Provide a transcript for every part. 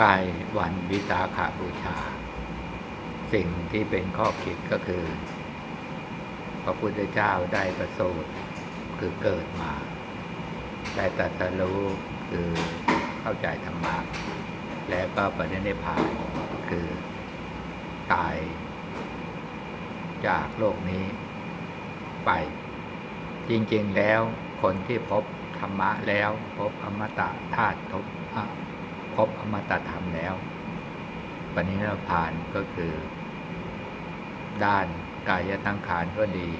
ใกล้วันวิสาขาบูชา สิ่งที่เป็นข้อคิดก็คือ พระพุทธเจ้าได้ประสูติคือเกิดมา ได้ตรัสรู้คือเข้าใจธรรมะและก็ปฏิเนพานคือ ตาย จากโลกนี้ไป จริง ๆ แล้วคนที่พบธรรมะแล้วพบอมตะธาตุพบ พบอมตะธรรมแล้วปณิพพานก็คือ ด้านกายตั้งขานก็ดี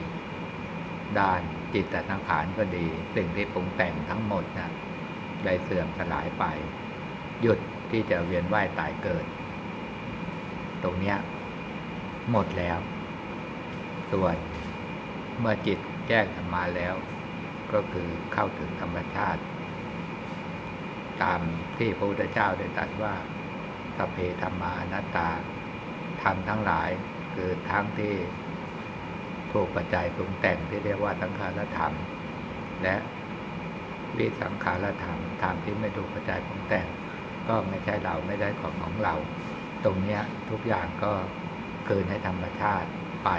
ด้านจิตตสังขารก็ดี สิ่งที่ปรุงแต่งทั้งหมดนะได้เสื่อมสลายไป หยุดที่จะเวียนว่ายตายเกิด ตรงเนี้ย หมดแล้ว ส่วนเมื่อจิตแจ้งธรรมาแล้ว ก็คือเข้าถึงธรรมชาติ ตามที่พระพุทธเจ้าได้ตรัสว่าสพเพธรรมานัตตาธรรมทั้งหลายคือทั้งที่ถูกปัจจัยปรุงแต่งที่เรียกว่าสังขารธรรม และวิสังขารธรรมธรรมที่ไม่ถูกปัจจัยปรุงแต่ง ก็ไม่ใช่เราไม่ได้ของของเรา ตรงเนี้ยทุกอย่างก็เกินให้ธรรมชาติไป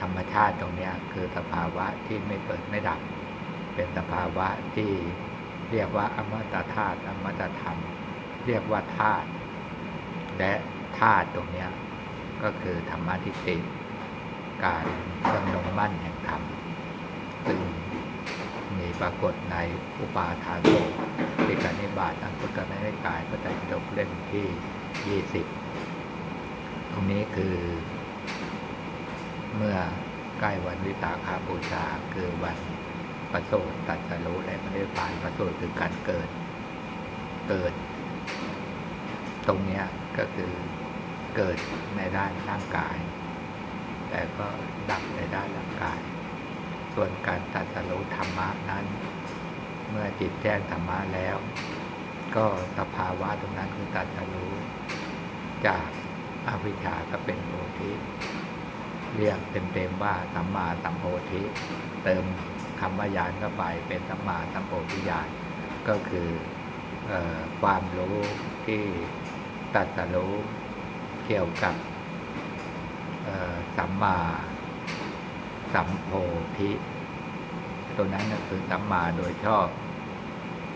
ธรรมชาติตรงเนี้ยคือสภาวะที่ไม่เกิดไม่ดับ เป็นสภาวะที่ เรียกว่าอมตะธาตุอมตะธรรม เรียกว่าธาตุและธาตุตรงนี้ก็คือธรรมะทิฏฐิการดำรงมั่นแห่งธรรมซึ่งมีปรากฏในอุปาทานโลกที่การนิบาตอันพุทธไม่ได้กายพระไตรปิฎกเล่มที่ยี่สิบตรงนี้คือ เมื่อใกล้วันวิสาขาบูชาคือวัน ประสูติตรัสรู้และไม่ได้ผ่านประสูติคือการเกิด เกิด ตรงเนี้ยก็คือเกิดในด้านร่างกาย แต่ก็ดับในด้านร่างกาย ส่วนการตรัสรู้ธรรมะนั้น เมื่อจิตแจ้งธรรมะแล้ว ก็สภาวะตรงนั้นคือตรัสรู้จากอวิชชาก็เป็นโพธิเรียกเต็มๆว่าสัมมาสัมโพธิเติม คำว่ายานเข้าไปเป็นสัมมาสัมโพธิญาณก็คือเออความรู้ที่ตรัสรู้เกี่ยวกับเอ่อสัมมาสัมโพธิตัวนั้นก็คือสัมมาโดยชอบ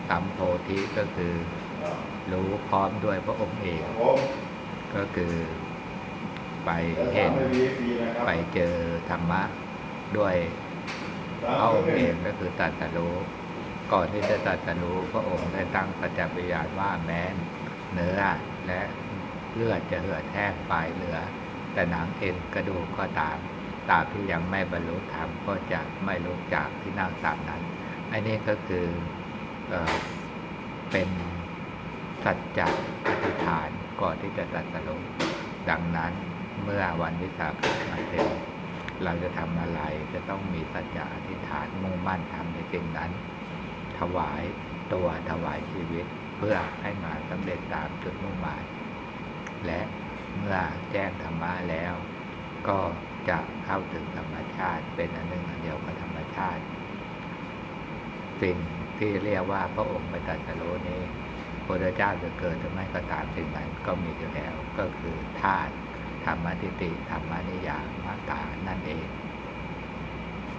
สัมโพธิก็คือรู้พร้อมด้วยพระองค์เองครับผมก็คือไปแล้วเห็นทำให้ VIP นะครับไปเจอธรรมะด้วย พระองค์เองก็คือตรัสรู้ก่อนที่จะตรัสรู้พระองค์ได้ตั้งสัจจปฏิญาณว่าแม้นเนื้อและเลือดจะเหือดแห้งไปเหลือ แต่หนังเอ็นกระดูกก็ตามตาที่ยังไม่บรรลุธรรมก็จะไม่ลุกจากที่นั่งตามนั้น อันนี้ก็คือเออเป็นสัจจะอธิษฐานก่อนที่จะตรัสรู้ดังนั้นเมื่อวันวิสาขมาถึง เราจะทำอะไรจะต้องมีสัจจะอธิษฐานมุ่งมั่นทำในสิ่งนั้น ถวายตัวถวายชีวิตเพื่อให้มาสำเร็จตามจุดมุ่งหมาย และเมื่อแจ้งธรรมะแล้ว ก็จะเข้าถึงธรรมชาติเป็นอันหนึ่งอันเดียวกับธรรมชาติ สิ่งที่เรียกว่าพระองค์ไปตรัสรู้นี้พระเจ้าจะเกิดหรือไม่ก็ตามสิ่งนั้นก็มีอยู่แล้วก็คือธาตุ ธรรมทิฏฐิธรรมนิยามตานั่นเอง